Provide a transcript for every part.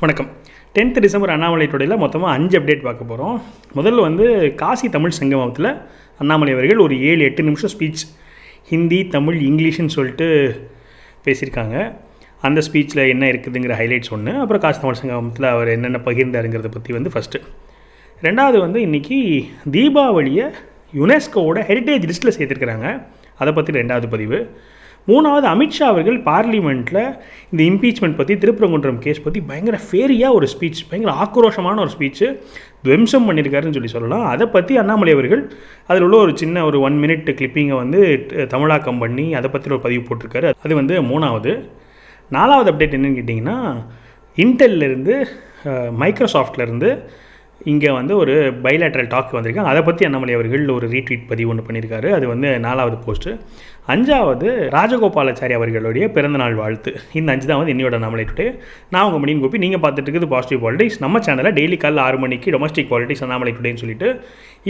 வணக்கம். Tenth December Annamalai டுடேயில் மொத்தமாக அஞ்சு அப்டேட் பார்க்க போகிறோம் முதல்ல வந்து காசி தமிழ் சங்கமத்தில் அண்ணாமலை அவர்கள் ஒரு ஏழு எட்டு நிமிஷம் ஸ்பீச் ஹிந்தி தமிழ் இங்கிலீஷ்னு சொல்லிட்டு பேசியிருக்காங்க. அந்த ஸ்பீச்சில் என்ன இருக்குதுங்கிற ஹைலைட்ஸ் ஒன்று அப்புறம் காசி தமிழ் சங்கமத்தில் அவர் என்னென்ன பகிர்ந்தாருங்கிறத பற்றி வந்து ஃபஸ்ட்டு ரெண்டாவது வந்து இன்றைக்கி தீபாவளியை யுனெஸ்கோவோட ஹெரிட்டேஜ் லிஸ்ட்டில் சேர்த்துருக்குறாங்க. அதை பற்றி ரெண்டாவது பதிவு. மூணாவது அமித்ஷா அவர்கள் பார்லிமெண்ட்டில் இந்த இம்பீச்மெண்ட் பற்றி திருப்பரங்குன்றம் கேஸ் பற்றி பயங்கர ஃபேரியாக ஒரு ஸ்பீச் பயங்கர ஆக்ரோஷமான ஒரு ஸ்பீச்சு துவம்சம் பண்ணியிருக்காருன்னு சொல்லி சொல்லலாம். அதை பற்றி அண்ணாமலை அவர்கள் அதில் உள்ள ஒரு சின்ன ஒரு ஒன் மினிட் கிளிப்பிங்கை வந்து தமிழாக்கம் பண்ணி அதை பற்றி ஒரு பதிவு போட்டிருக்காரு. அது வந்து மூணாவது. நாலாவது அப்டேட் என்னன்னு கேட்டிங்கன்னா இன்டெல்லேருந்து மைக்ரோசாஃப்ட்லேருந்து இங்கே வந்து ஒரு பைலேட்ரல் டாக் வந்திருக்காங்க. அதை பற்றி அண்ணாமலை அவர்கள் ஒரு ரீட்வீட் பதிவு ஒன்று பண்ணியிருக்காரு. அது வந்து நாலாவது போஸ்ட்டு அஞ்சாவது ராஜகோபாலாச்சாரி அவர்களுடைய பிறந்தநாள் வாழ்த்து. இந்த அஞ்சு தான் வந்து என்னோட நம்மளை டுடே நான் உங்கள் மணியின் கோப்பி நீங்கள் பார்த்துட்டு இருக்குது பாசிட்டிவ் பாலிடிக்ஸ் நம்ம சேனலில் டெய்லி காலையில் ஆறு மணிக்கு டொமஸ்டிக் பாலிட்டிக்ஸ் அண்ணாமலை டுடேன்னு சொல்லிட்டு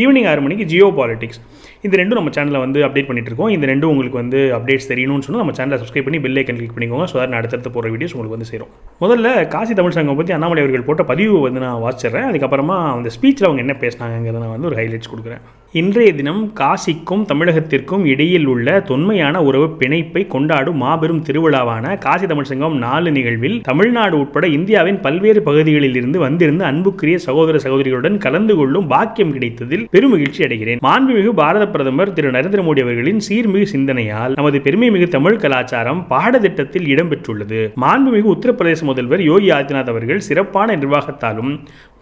ஈவினிங் ஆறு மணிக்கு ஜியோ பாலிட்டிக்ஸ் இந்த ரெண்டும் நம்ம சேனலில் வந்து அப்டேட் பண்ணிட்டு இருக்கோம் இந்த ரெண்டும் உங்களுக்கு வந்து அப்டேட்ஸ் தெரியணும்னு சொன்னால் நம்ம சேனலை சப்ஸ்கிரைப் பண்ணி பெல் ஐக்கன் கிளிக் பண்ணிக்கோங்க. ஸோ நான் அடுத்தடுத்து போகிற வீடியோஸ் உங்களுக்கு வந்து சேரும். முதல்ல காசி தமிழ் சங்கம் பற்றி அண்ணாமலை அவர்கள் போட்ட பதிவு வந்து நான் வாசிச்சிடுறேன். அதுக்கப்புறமா அந்த ஸ்பீச்சில் அவங்க என்ன பேசினாங்கிறத நான் வந்து ஒரு ஹைலைட்ஸ் கொடுக்குறேன். இன்றைய தினம் காசிக்கும் தமிழகத்திற்கும் இடையில் உள்ள தொன்மையான உறவு பிணைப்பை கொண்டாடும் மாபெரும் திருவிழாவான காசி தமிழ் சங்கம் நாலு நிகழ்வில் தமிழ்நாடு உட்பட இந்தியாவின் பல்வேறு பகுதிகளில் இருந்து வந்திருந்த அன்புக்குரிய சகோதர சகோதரிகளுடன் கலந்து கொள்ளும் பாக்கியம் கிடைத்ததில் பெருமகிழ்ச்சி அடைகிறேன். மாண்புமிகு பாரத பிரதமர் திரு நரேந்திர மோடி அவர்களின் சீர்மிகு சிந்தனையால் நமது பெருமைமிகு தமிழ் கலாச்சாரம் பாடத்திட்டத்தில் இடம்பெற்றுள்ளது. மாண்புமிகு உத்தரப்பிரதேச முதல்வர் யோகி ஆதித்யநாத் அவர்கள் சிறப்பான நிர்வாகத்தாலும்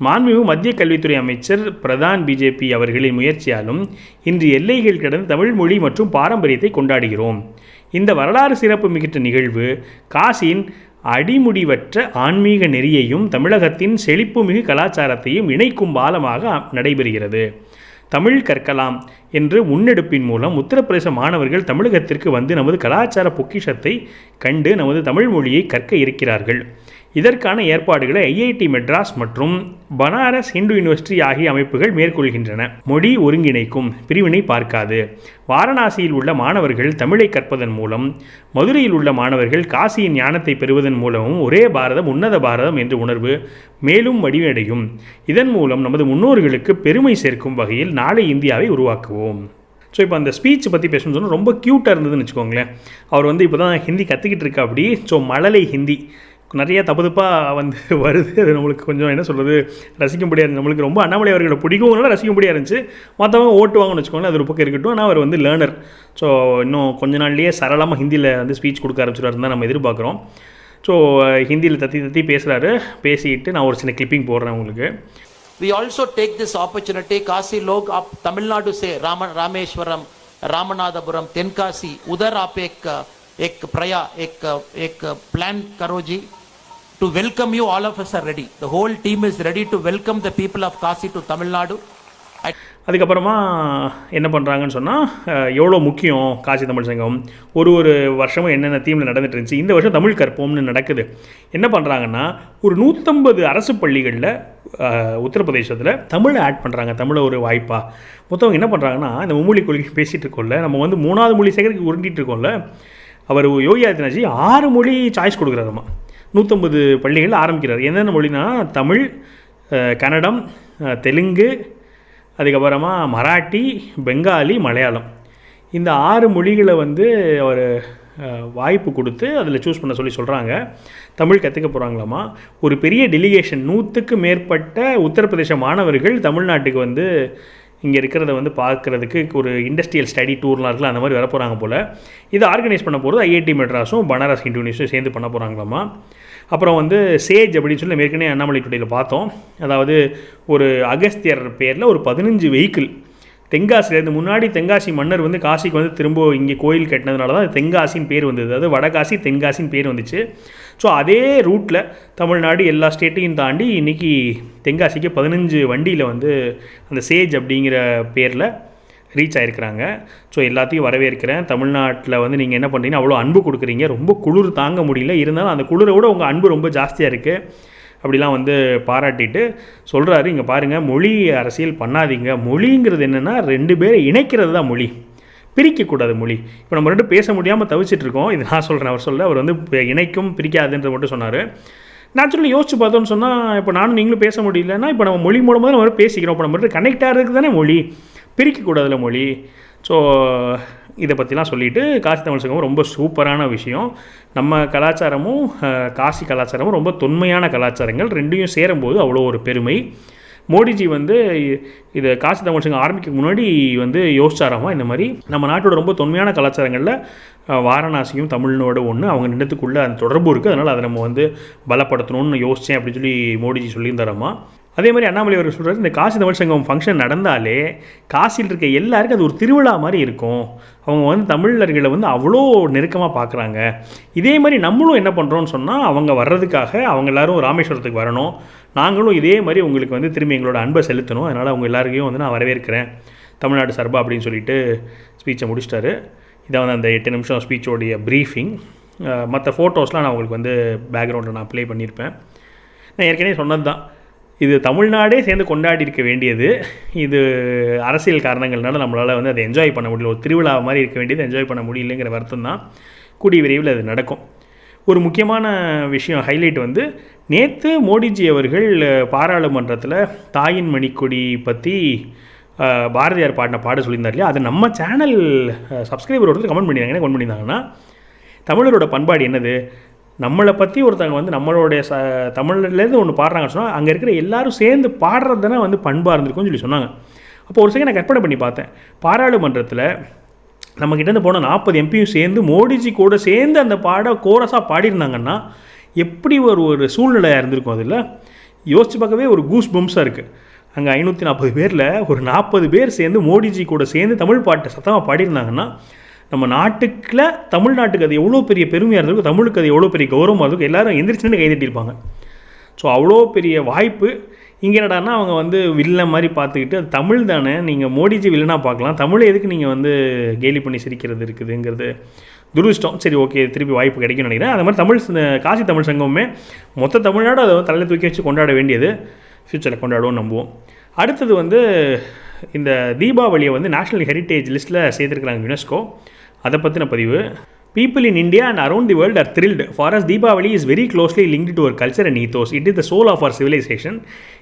மாண்புமிகு மத்திய கல்வித்துறை அமைச்சர் பிரதான் பிஜேபி அவர்களின் முயற்சியாலும் இன்று எல்லைகள் கடந்த தமிழ் மொழி மற்றும் பாரம்பரியத்தை கொண்டாடுகிறோம். இந்த வரலாறு சிறப்பு மிகுந்த நிகழ்வு காசியின் அடிமுடிவற்ற ஆன்மீக நெறியையும் தமிழகத்தின் செழிப்புமிகு கலாச்சாரத்தையும் இணைக்கும் பாலமாக நடைபெறுகிறது. தமிழ் கற்கலாம் என்று முன்னெடுப்பின் மூலம் உத்தரப்பிரதேச மாணவர்கள் தமிழகத்திற்கு வந்து நமது கலாச்சார பொக்கிஷத்தை கண்டு நமது தமிழ் மொழியை கற்க இருக்கிறார்கள். இதற்கான ஏற்பாடுகளை ஐஐடி மெட்ராஸ் மற்றும் பனாரஸ் இந்து யூனிவர்சிட்டி ஆகிய அமைப்புகள் மேற்கொள்கின்றன. மொழி ஒருங்கிணைக்கும் பிரிவினை பார்க்காது. வாரணாசியில் உள்ள மாணவர்கள் தமிழை கற்பதன் மூலம் மதுரையில் உள்ள மாணவர்கள் காசியின் ஞானத்தை பெறுவதன் மூலமும் ஒரே பாரதம் உன்னத பாரதம் என்ற உணர்வு மேலும் வடிவடையும். இதன் மூலம் நமது முன்னோர்களுக்கு பெருமை சேர்க்கும் வகையில் நாளை இந்தியாவை உருவாக்குவோம். ஸோ இப்போ அந்த ஸ்பீச் பற்றி பேசணும்னு சொன்னால் ரொம்ப க்யூட்டாக இருந்ததுன்னு வச்சுக்கோங்களேன். அவர் வந்து இப்போ தான் ஹிந்தி கற்றுக்கிட்டு இருக்கா அப்படி ஸோ மழலை ஹிந்தி. நிறைய தப்பு தப்பாக வந்து வருது அது நம்மளுக்கு கொஞ்சம் என்ன சொல்கிறது ரசிக்கும்படியாக இருந்துச்சு நம்மளுக்கு ரொம்ப அண்ணாமலை அவர்களை பிடிக்கும்னால ரசிக்கும்படியாக இருந்துச்சு மற்றவங்க ஓட்டுவாங்கன்னு வச்சுக்கோங்களேன் அது ஒரு பக்கம் இருக்கட்டும் ஆனால் அவர் வந்து லேர்னர் ஸோ இன்னும் கொஞ்ச நாள்லேயே சரளமாக ஹிந்தியில் வந்து ஸ்பீச் கொடுக்க ஆரம்பிச்சிருவாருன்னு தான் நம்ம எதிர்பார்க்குறோம் ஸோ ஹிந்தியில் தத்தி தத்தி பேசுகிறாரு பேசிட்டு நான் ஒரு சின்ன கிளிப்பிங் போடுறேன் உங்களுக்கு We also take this opportunity, Kasi log आप तमिलनाडु से राम रामेश्वरम रामनाथपुरम तेनकासी उधर आप एक एक प्रया एक एक प्लान करो जी to welcome you all of us are ready. The whole team is ready to welcome the people of kasi to tamil nadu. அதுக்கப்புறமா என்ன பண்ணுறாங்கன்னு சொன்னால் எவ்வளோ முக்கியம் காசி தமிழ் சங்கம்? ஒரு ஒரு வருஷமும் என்னென்ன தீமில் நடந்துட்டு இருந்துச்சு? இந்த வருஷம் தமிழ் கற்போம்னு நடக்குது. என்ன பண்ணுறாங்கன்னா ஒரு நூற்றம்பது அரசு பள்ளிகளில் உத்தரப்பிரதேசத்தில் தமிழை ஆட் பண்ணுறாங்க தமிழை ஒரு வாய்ப்பாக மொத்தவங்க என்ன பண்ணுறாங்கன்னா இந்த மும்மொழி கொள்கை பேசிகிட்டு இருக்கோம்ல நம்ம வந்து மூணாவது மொழி சேகரிக்க உருண்டிகிட்டு இருக்கோம்ல அவர் யோகி ஆதித்யநாத்ஜி ஆறு மொழி சாய்ஸ் கொடுக்குறாருமா. நூற்றம்பது பள்ளிகள் ஆரம்பிக்கிறார். என்னென்ன மொழினா தமிழ் கன்னடம் தெலுங்கு அதுக்கப்புறமா மராட்டி பெங்காலி மலையாளம். இந்த ஆறு மொழிகளை வந்து அவர் வாய்ப்பு கொடுத்து அதில் சூஸ் பண்ண சொல்லி சொல்கிறாங்க தமிழ் கற்றுக்க போகிறாங்களாமா ஒரு பெரிய டெலிகேஷன் நூற்றுக்கு மேற்பட்ட உத்தரப்பிரதேச மாணவர்கள் தமிழ்நாட்டுக்கு வந்து இங்கே இருக்கிறத வந்து பார்க்குறதுக்கு ஒரு இண்டஸ்ட்ரியல் ஸ்டடி டூர்லாம் இருக்குல்ல அந்த மாதிரி வர போகிறாங்க போல். இதை ஆர்கனைஸ் பண்ண போகிறது ஐஐடி மெட்ராஸும் பனாரஸ் ஹிந்து யூனிவர்சிட்டியும் சேர்ந்து பண்ண போகிறாங்களாமா அப்புறம் வந்து சேஜ் அப்படின்னு சொல்லி ஏற்கனவே அண்ணாமலை டுடேயில் பார்த்தோம். அதாவது ஒரு அகஸ்தியர் பேரில் ஒரு பதினஞ்சு வெஹிக்கிள் தென்காசிலேருந்து முன்னாடி தென்காசி மன்னர் வந்து காசிக்கு வந்து திரும்ப இங்கே கோயில் கட்டினதுனால தான் தென்காசின்னு பேர் வந்தது. அதாவது வடகாசி தென்காசின்னு பேர் வந்துச்சு. ஸோ அதே ரூட்டில் தமிழ்நாடு எல்லா ஸ்டேட்டையும் தாண்டி இன்றைக்கி தென்காசிக்கு பதினஞ்சு வண்டியில் வந்து அந்த சேஜ் அப்படிங்கிற பேரில் ரீச் ஆகிருக்கிறாங்க ஸோ எல்லாத்தையும் வரவேற்கிறேன். தமிழ்நாட்டில் வந்து நீங்கள் என்ன பண்ணுறீங்கன்னா அவ்வளோ அன்பு கொடுக்குறீங்க. ரொம்ப குளிர் தாங்க முடியல. இருந்தாலும் அந்த குளிரை விட உங்கள் அன்பு ரொம்ப ஜாஸ்தியாக இருக்குது அப்படிலாம் வந்து பாராட்டிட்டு சொல்கிறாரு இங்கே பாருங்கள் மொழி அரசியல் பண்ணாதீங்க. மொழிங்கிறது என்னென்னா ரெண்டு பேரை இணைக்கிறது தான் மொழி. பிரிக்கக்கூடாது மொழி. இப்போ நம்ம ரெண்டும் பேச முடியாமல் தவிச்சிட்டு இருக்கோம். இது நான் சொல்கிறேன் அவர் சொல்ல. அவர் வந்து இணைக்கும் பிரிக்காதுன்ற மட்டும் சொன்னார். நேச்சுரலி யோசிச்சு பார்த்தோன்னு சொன்னால் இப்போ நானும் நீங்களும் பேச முடியலன்னா இப்போ நம்ம மொழி மூலமாக நம்ம பேசிக்கிறோம். இப்போ நம்ம கனெக்ட் ஆகிறதுக்கு தானே மொழி. பிரிக்கக்கூடாதுல மொழி. ஸோ இதை பற்றிலாம் சொல்லிட்டு காசி தமிழ் சங்கம் ரொம்ப சூப்பரான விஷயம். நம்ம கலாச்சாரமும் காசி கலாச்சாரமும் ரொம்ப தொன்மையான கலாச்சாரங்கள். ரெண்டையும் சேரும்போது அவ்வளோ ஒரு பெருமை. மோடிஜி வந்து இதை இது காசி தமிழ் சங்கம் ஆரம்பிக்க முன்னாடி வந்து யோசிச்சாராமா இந்த மாதிரி? நம்ம நாட்டோட ரொம்ப தொன்மையான கலாச்சாரங்களில் வாரணாசியும் தமிழ்னோட ஒன்று அவங்க நின்றத்துக்குள்ளே அந்த தொடர்பு இருக்குது அதனால் அதை நம்ம வந்து பலப்படுத்தணும்னு யோசித்தேன் அப்படின்னு சொல்லி மோடிஜி சொல்லியிருந்தாராமா? அதே மாதிரி அண்ணாமலை அவர் சொல்கிறார் இந்த காசி தமிழ் சங்கம் ஃபங்க்ஷன் நடந்தாலே காசியில் இருக்க எல்லாருக்கும் அது ஒரு திருவிழா மாதிரி இருக்கும். அவங்க வந்து தமிழர்களை வந்து அவ்வளோ நெருக்கமாக பார்க்குறாங்க இதே மாதிரி நம்மளும் என்ன பண்ணுறோம்னு சொன்னால் அவங்க வர்றதுக்காக அவங்க எல்லாரும் ராமேஸ்வரத்துக்கு வரணும். நாங்களும் இதே மாதிரி உங்களுக்கு வந்து திரும்பி எங்களோட அன்பை செலுத்தணும். அதனால் அவங்க எல்லாருக்கையும் வந்து நான் வரவேற்கிறேன். தமிழ்நாடு சார்பா அப்படின்னு சொல்லிட்டு ஸ்பீச்சை முடிச்சிட்டாரு. இதை வந்து அந்த எட்டு நிமிஷம் ஸ்பீச்சோடைய ப்ரீஃபிங் மற்ற ஃபோட்டோஸ்லாம் நான் உங்களுக்கு வந்து பேக்ரவுண்டில் நான் ப்ளே பண்ணியிருப்பேன். நான் ஏற்கனவே சொன்னது தான் இது தமிழ்நாடே சேர்ந்து கொண்டாடி இருக்க வேண்டியது. இது அரசியல் காரணங்கள்னால நம்மளால் வந்து அதை என்ஜாய் பண்ண முடியல. ஒரு திருவிழா மாதிரி இருக்க வேண்டியது என்ஜாய் பண்ண முடியலங்கிற வருத்தம் தான். கூடிய விரைவில் அது நடக்கும். ஒரு முக்கியமான விஷயம் ஹைலைட் வந்து நேற்று மோடிஜி அவர்கள் பாராளுமன்றத்தில் தாயின் மணிக்கொடி பற்றி பாரதியார் பாடின பாட சொல்லியிருந்தார் இல்லையா? அது நம்ம சேனல் சப்ஸ்கிரைபர் ஒருத்தர் கமெண்ட் பண்ணியிருந்தாங்க. என்ன கமெண்ட் பண்ணியிருந்தாங்கன்னா தமிழரோட பண்பாடு என்னது? நம்மளை பற்றி ஒருத்தவங்க வந்து நம்மளுடைய ச தமிழ்லேருந்து ஒன்று பாடுறாங்கன்னு சொன்னால் அங்கே இருக்கிற எல்லாரும் சேர்ந்து பாடுறது தானே வந்து பண்பாக இருந்திருக்கும்னு சொல்லி சொன்னாங்க. அப்போ ஒரு செகண்ட் நான் கற்பனை பண்ணி பார்த்தேன். பாராளுமன்றத்தில் நம்மக்கிட்டேருந்து போன நாற்பது எம்பியும் சேர்ந்து மோடிஜி கூட சேர்ந்து அந்த பாட கோரஸாக பாடியிருந்தாங்கன்னா எப்படி ஒரு ஒரு சூழ்நிலையாக இருந்திருக்கும் அதில்? யோசிச்சு பார்க்கவே ஒரு கூஸ் பம்ஸாக இருக்குது அங்கே ஐநூற்றி நாற்பது பேரில் ஒரு நாற்பது பேர் சேர்ந்து மோடிஜி கூட சேர்ந்து தமிழ் பாட்டை சத்தமாக பாடியிருந்தாங்கன்னா நம்ம நாட்டுக்கில் தமிழ்நாட்டுக்கு அது எவ்வளோ பெரிய பெருமையாக இருந்திருக்கும் தமிழுக்கு அது எவ்வளோ பெரிய கௌரவமாக இருக்கும் எல்லாரும் எந்திரிச்சுன்னு கைதட்டியிருப்பாங்க. ஸோ அவ்வளோ பெரிய வாய்ப்பு. இங்கே என்னடான்னா அவங்க வந்து வில்லை மாதிரி பார்த்துக்கிட்டு அது தமிழ் தானே நீங்கள் மோடிஜி வில்லனாக பார்க்கலாம். தமிழை எதுக்கு நீங்கள் வந்து கேலி பண்ணி சிரிக்கிறது இருக்குதுங்கிறது துருஷ்டம் சரி ஓகே திருப்பி வாய்ப்பு கிடைக்கும்னு நினைக்கிறேன். அது மாதிரி தமிழ் ச- காசி தமிழ் சங்கமுமே மொத்த தமிழ்நாடு அதை வந்து தலையில் தூக்கி வச்சு கொண்டாட வேண்டியது. ஃப்யூச்சரில் கொண்டாடுவோம் நம்புவோம். அடுத்தது வந்து இந்த தீபாவளியை வந்து நேஷ்னல் ஹெரிட்டேஜ் லிஸ்ட்டில் சேர்த்துருக்குறாங்க யுனெஸ்கோ அதை பற்றின பதிவு people in India and around the world are thrilled for us Deepavali is very closely linked to our culture and ethos it is the soul of our civilization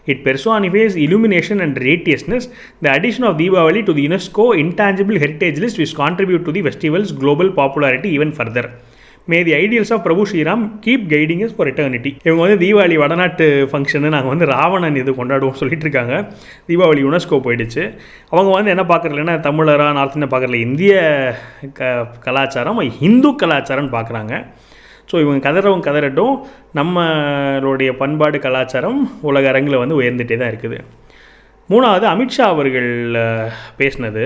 it personifies illumination and righteousness the addition of Deepavali to the UNESCO intangible heritage list will contribute to the festival's global popularity even further may the ideals of Prabhu Shriram keep guiding us for eternity இவங்க வந்து தீபாவளி வடநாட்டு function நாங்கள் வந்து ராவணன் இது கொண்டாடுவோம் சொல்லிட்டு இருக்காங்க Deepavali UNESCO போயிடுச்சு. அவங்க வந்து என்ன பார்க்குறதுலன்னா தமிழராக நார்த் இந்தியா பார்க்குறல இந்திய க கலாச்சாரம் ஹிந்து கலாச்சாரம்னு பார்க்குறாங்க. ஸோ இவங்க கதறவங்க கதறட்டும். நம்மளுடைய பண்பாடு கலாச்சாரம் உலக அரங்கில் வந்து உயர்ந்துகிட்டே தான் இருக்குது. மூணாவது அமித்ஷா அவர்கள் பேசினது.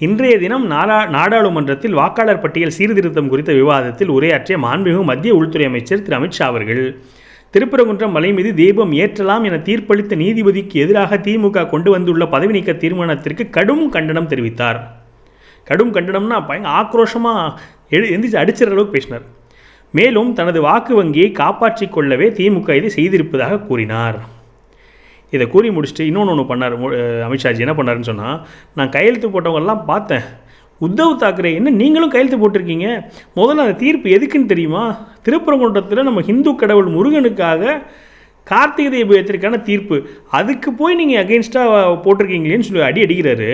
இன்றைய தினம் நாடா நாடாளுமன்றத்தில் வாக்காளர் பட்டியல் சீர்திருத்தம் குறித்த விவாதத்தில் உரையாற்றிய மாண்புமிகு மத்திய உள்துறை அமைச்சர் திரு அமித்ஷா அவர்கள் திருப்பரங்குன்றம் மலை மீது தீபம் ஏற்றலாம் என தீர்ப்பளித்த நீதிபதிக்கு எதிராக திமுக கொண்டு வந்துள்ள பதவி நீக்க தீர்மானத்திற்கு கடும் கண்டனம் தெரிவித்தார். கடும் கண்டனம்னா பயங்கர ஆக்ரோஷமாக எழு எந்திரிச்சு அடிச்சிற அளவுக்கு பேசினார். மேலும் தனது வாக்கு வங்கியை காப்பாற்றிக் கொள்ளவே திமுக இதை செய்திருப்பதாக கூறினார். இதை கூறி முடிச்சுட்டு இன்னொன்று ஒன்று பண்ணார் அமித்ஷாஜி. என்ன பண்ணாருன்னு சொன்னால் நான் கையெழுத்து போட்டவங்கெல்லாம் பார்த்தேன். உத்தவ் தாக்கரே என்ன நீங்களும் கையெழுத்து போட்டிருக்கீங்க? முதல்ல அந்த தீர்ப்பு எதுக்குன்னு தெரியுமா? திருப்பரங்குன்றத்தில் நம்ம ஹிந்து கடவுள் முருகனுக்காக கார்த்திகை தீபத்திற்கான தீர்ப்பு. அதுக்கு போய் நீங்கள் அகெயின்ஸ்டாக போட்டிருக்கீங்களேன்னு சொல்லி அடி அடிக்கிறாரு.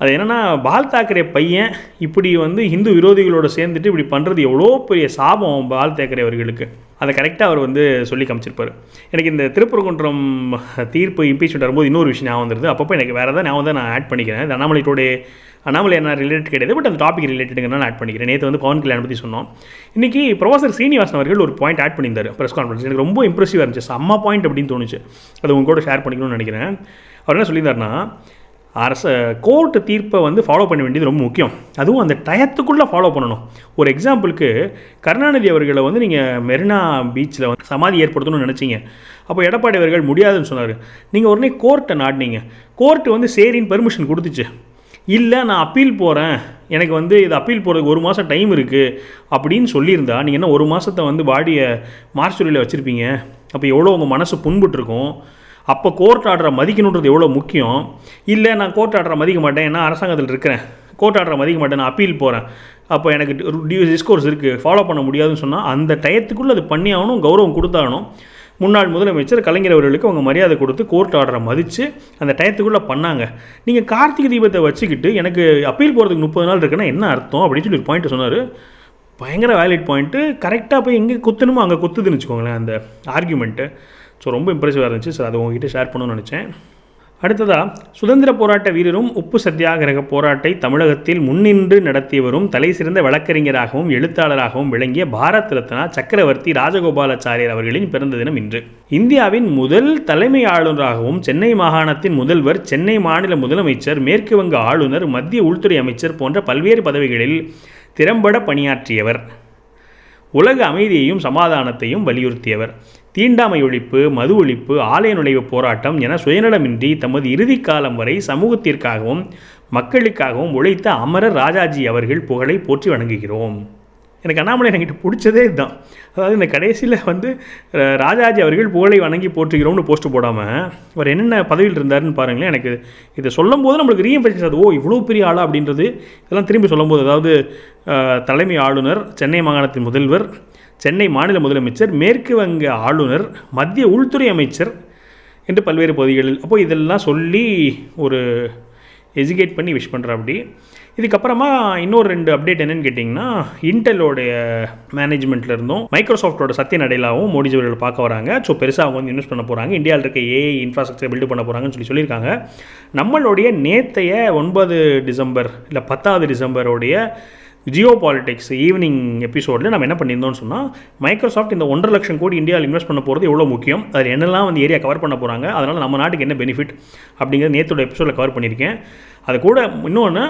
அது என்னென்னா பால் தாக்கரே பையன் இப்படி வந்து ஹிந்து விரோதிகளோடு சேர்ந்துட்டு இப்படி பண்ணுறது எவ்வளோ பெரிய சாபம் பால் தாக்கரே அவர்களுக்கு. அதை கரெக்டாக அவர் வந்து சொல்லி காமிச்சிருப்பார். எனக்கு இந்த திருப்பரங்குன்றம் தீர்ப்பு இம்பீச்மெண்ட் வரும்போது இன்னொரு விஷயம் ஞாபகம் வந்துருது. அப்பப்போ எனக்கு வேறு ஏதாவது ஞாபகம் தான் நான் ஆட் பண்ணிக்கிறேன். இது அண்ணாமலையோடைய அண்ணாமலை என்ன ரிலேட்டட் கிடையாது பட் அந்த டாபிக் ரிலேட்டடுங்க நான் ஆட் பண்ணிக்கிறேன். நேற்று வந்து பவன் கல்யாணம் பற்றி சொன்னோம். இன்றைக்கி ப்ரொஃபசர் ஸ்ரீனிவாசன் அவர்கள் ஒரு பாயிண்ட் ஆட் பண்ணியிருந்தார் ப்ரெஸ் கான்ஃபரன்ஸ் எனக்கு ரொம்ப இம்ப்ரெசிவாக இருந்துச்சு. செம்ம பாயிண்ட் அப்படின்னு தோணுச்சு. அது உங்க கூட ஷேர் பண்ணிக்கணும்னு நினைக்கிறேன். அவர் என்ன சொல்லியிருந்தாருன்னா அரச கோர்ட்டு தீர்ப்பை வந்து ஃபாலோ பண்ண வேண்டியது ரொம்ப முக்கியம். அதுவும் அந்த டயத்துக்குள்ளே ஃபாலோ பண்ணணும். ஒரு எக்ஸாம்பிளுக்கு கருணாநிதி அவர்களை வந்து நீங்கள் மெரினா பீச்சில் வந்து சமாதி ஏற்படுத்தணும்னு நினச்சிங்க. அப்போ எடப்பாடி அவர்கள் முடியாதுன்னு சொன்னார். நீங்கள் உடனே கோர்ட்டை நாடினீங்க. கோர்ட்டு வந்து சரின்னு பெர்மிஷன் கொடுத்துச்சு. இல்லை நான் அப்பீல் போகிறேன் எனக்கு வந்து இது அப்பீல் போகிறதுக்கு ஒரு மாதம் டைம் இருக்குது அப்படின்னு சொல்லியிருந்தா நீங்கள் என்ன ஒரு மாதத்தை வந்து பாடியை மார்ச்சுரியில் வச்சுருப்பீங்க. அப்போ எவ்வளோ உங்கள் மனசு புண்பட்டுருக்கும்? அப்போ கோர்ட் ஆர்டரை மதிக்கணுன்றது எவ்வளோ முக்கியம்? இல்லை நான் கோர்ட் ஆர்டரை மதிக்க மாட்டேன். ஏன்னா அரசாங்கத்தில் இருக்கிறேன். கோர்ட் ஆர்டரை மதிக்க மாட்டேன். நான் அப்பீல் போகிறேன் அப்போ எனக்கு டியூ டிஸ்கோர்ஸ் இருக்குது ஃபாலோ பண்ண முடியாதுன்னு சொன்னால் அந்த டயத்துக்குள்ளே அது பண்ணி ஆகணும் கௌரவம் கொடுத்தாகணும். முன்னாள் முதலமைச்சர் கலைஞர் அவர்களுக்கு அவங்க மரியாதை கொடுத்து கோர்ட் ஆர்டரை மதித்து அந்த டயத்துக்குள்ளே பண்ணாங்க. நீங்கள் கார்த்திகை தீபத்தை வச்சுக்கிட்டு எனக்கு அப்பீல் போகிறதுக்கு முப்பது நாள் இருக்குன்னா என்ன அர்த்தம்? அப்படின்னு சொல்லி ஒரு பாயிண்ட் சொன்னார். பயங்கர வேலிட் பாயிண்ட்டு கரெக்டாக போய் எங்கே குத்தணுமோ அங்கே குத்துதுன்னு வச்சுக்கோங்களேன் அந்த ஆர்குமெண்ட்டு ஸோ ரொம்ப இம்ப்ரெசிவாக இருந்துச்சு. ஸோ அதை உங்ககிட்ட ஷேர் பண்ணணும்னு நினச்சேன். அடுத்ததாக சுதந்திர போராட்ட வீரரும் உப்பு சத்தியாகிரக போராட்டை தமிழகத்தில் முன்னின்று நடத்தியவரும் தலை சிறந்த வழக்கறிஞராகவும் எழுத்தாளராகவும் விளங்கிய பாரத் ரத்னா சக்கரவர்த்தி ராஜகோபாலாச்சாரியர் அவர்களின் பிறந்த தினம் இன்று. இந்தியாவின் முதல் தலைமை ஆளுநராகவும் சென்னை மாகாணத்தின் முதல்வர் சென்னை மாநில முதலமைச்சர் மேற்கு வங்க ஆளுநர் மத்திய உள்துறை அமைச்சர் போன்ற பல்வேறு பதவிகளில் திறம்பட பணியாற்றியவர். உலக அமைதியையும் சமாதானத்தையும் வலியுறுத்தியவர். தீண்டாமை ஒழிப்பு மது ஒழிப்பு ஆலய நுழைவு போராட்டம் என சுயநலமின்றி தமது இறுதி காலம் வரை சமூகத்திற்காகவும் மக்களுக்காகவும் உழைத்த அமரர் ராஜாஜி அவர்கள் புகழை போற்றி வணங்குகிறோம். எனக்கு அண்ணாமலை என்கிட்ட பிடிச்சதே இதுதான். அதாவது இந்த கடைசியில் வந்து ராஜாஜி அவர்கள் புகழை வணங்கி போற்றுகிறோம்னு போஸ்ட் போடாமல் அவர் என்னென்ன பதவியில் இருந்தாருன்னு பாருங்களேன் எனக்கு இதை சொல்லும் போது நம்மளுக்கு ரீஎம்பெக்ஸ் அது ஓ இவ்வளோ பெரிய ஆளா அப்படின்றது இதெல்லாம் திரும்பி சொல்லும்போது அதாவது தலைமை ஆளுநர் சென்னை மாகாணத்தின் முதல்வர் சென்னை மாநில முதலமைச்சர் மேற்கு வங்க ஆளுநர் மத்திய உள்துறை அமைச்சர் என்று பல்வேறு பகுதிகளில் அப்போது இதெல்லாம் சொல்லி ஒரு எஜுகேட் பண்ணி விஷ் பண்ணுற அப்படி இதுக்கப்புறமா இன்னொரு ரெண்டு அப்டேட் என்னென்னு கேட்டிங்கன்னா இன்டெலோடைய மேனேஜ்மெண்ட்டில் இருந்தும் மைக்ரோசாஃப்ட்டோட சத்திய நடையிலாவும் மோடிஜி அவர்கள் பார்க்க வராங்க. ஸோ பெருசாக அவங்க வந்து இன்வெஸ்ட் பண்ண போகிறாங்க இந்தியாவில் இருக்க ஏஐ இன்ஃப்ராஸ்ட்ரக்சர் பில்டு பண்ண போகிறாங்கன்னு சொல்லி சொல்லியிருக்காங்க. நம்மளுடைய நேத்தைய ஒன்பது டிசம்பர் இல்லை பத்தாவது டிசம்பருடைய ஜியோ பாலிடிக்ஸ் ஈவினிங் எபிசோடில் நம்ம என்ன பண்ணியிருந்தோம்னு சொன்னால் மைக்ரோசாஃப்ட் இந்த ஒன்றரை லட்சம் கோடி இந்தியாவில் இன்வெஸ்ட் பண்ண போகிறது எவ்வளோ முக்கியம்? அதில் என்னெல்லாம் வந்து ஏரியா கவர் பண்ண போகிறாங்க அதனால் நம்ம நாட்டுக்கு என்ன பெனிஃபிட் அப்படிங்கிறது நேற்றோட எபிசோடில் கவர் பண்ணியிருக்கேன். அது கூட இன்னொன்று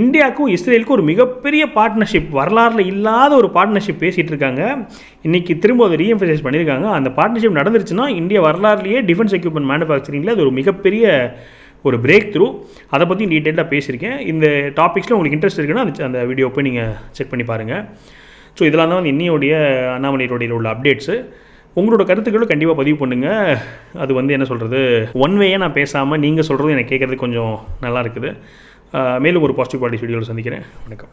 இந்தியாவுக்கும் இஸ்ரேலுக்கும் ஒரு மிகப்பெரிய பார்ட்னர்ஷிப் வரலாறில் இல்லாத ஒரு பார்ட்னர்ஷிப் பேசிகிட்டு இருக்காங்க. இன்றைக்கி திரும்ப அதை ரீஎம்பசைஸ் பண்ணியிருக்காங்க. அந்த பார்ட்னர்ஷிப் நடந்துருச்சுன்னா இந்தியா வரலாறுலேயே டிஃபென்ஸ் எக்யூப்மெண்ட் மேனுஃபேக்சரிங்கில் அது ஒரு மிகப்பெரிய ஒரு பிரேக் த்ரூ அதை பற்றி டீட்டெயிலாக பேசியிருக்கேன். இந்த டாபிக்ஸில் உங்களுக்கு இன்ட்ரெஸ்ட் இருக்குன்னா அந்த அந்த வீடியோ போய் நீங்கள் செக் பண்ணி பாருங்கள் ஸோ இதெல்லாம் தான் வந்து இன்னையோடைய ரோடியில் உள்ள அப்டேட்ஸு உங்களோட கருத்துக்களும் கண்டிப்பாக பதிவு பண்ணுங்கள் அது வந்து என்ன சொல்கிறது ஒன் வேயே நான் பேசாமல் நீங்கள் சொல்கிறது எனக்கு கேட்குறது கொஞ்சம் நல்லா இருக்குது. மேலும் ஒரு பாசிட்டிவ் பாலிட்டி வீடியோவில் சந்திக்கிறேன். வணக்கம்.